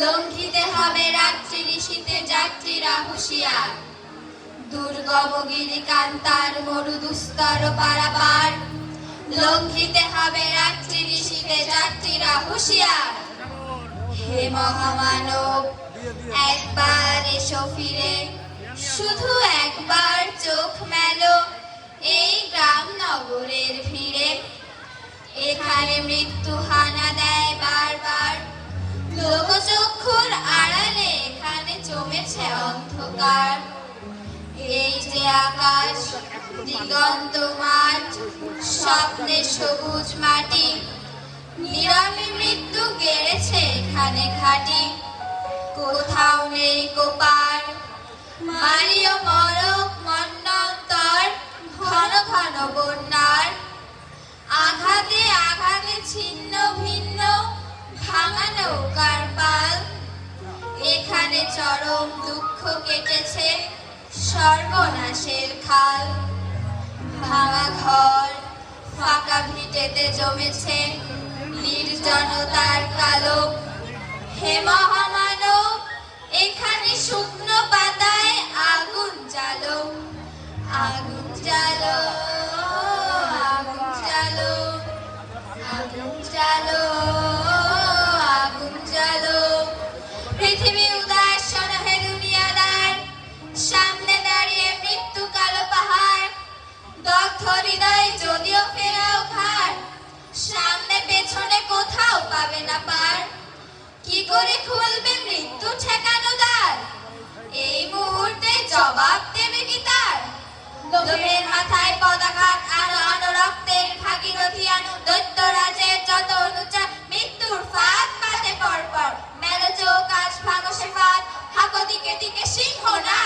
লঙ্ঘিতে হবে রাত্রি ঋষিতে যাত্রীরা হুঁশিয়ার। দুর্গম গিরিকান্তার মরু দুস্তর পারাপার লঙ্ঘিতে হবে রাত্রি ঋষিতে যাত্রীরা হুঁশিয়ার। হে মহামানব, একবার এসো ফিরে। শুধু একবার চোখ মেলো। এই গ্রাম নগরের অন্ধকার। এই যে আকাশ, দিগন্ত মাঠ, স্বপ্নে সবুজ মাটি, নীরবে মৃত্যু গেড়েছে এখানে ঘাটি। কোথাও নেই কোপার মারিও মরক দুঃখ কেটেছে, সর্বনাশের খাল। ভাঙা ঘর ফাঁকা ভিটেতে জমেছে, নির্জনতার কালো। হে মহামানব, এখানে শুকনো পাতায় আগুন জ্বালো। আগুন হৃদয় যদিও ফেরাও ঘাট সামনে পেছনে কোথাও পাবে না পার। কি করে খুলবে মৃত্যু ঠেকানো দ্বার? এই মুহূর্তে জবাব দেবে কি তার? মাথায় পদাঘাত আর অনরক্তের ভাগীরথী আনু দৈত্যরাজের যত অনুচার মৃত্যুর ফাঁদ পাতে পরপর। মেলো চোখ আজ ভাঙসে ফাঁদ, হাকো দিকে দিকে সিংহ না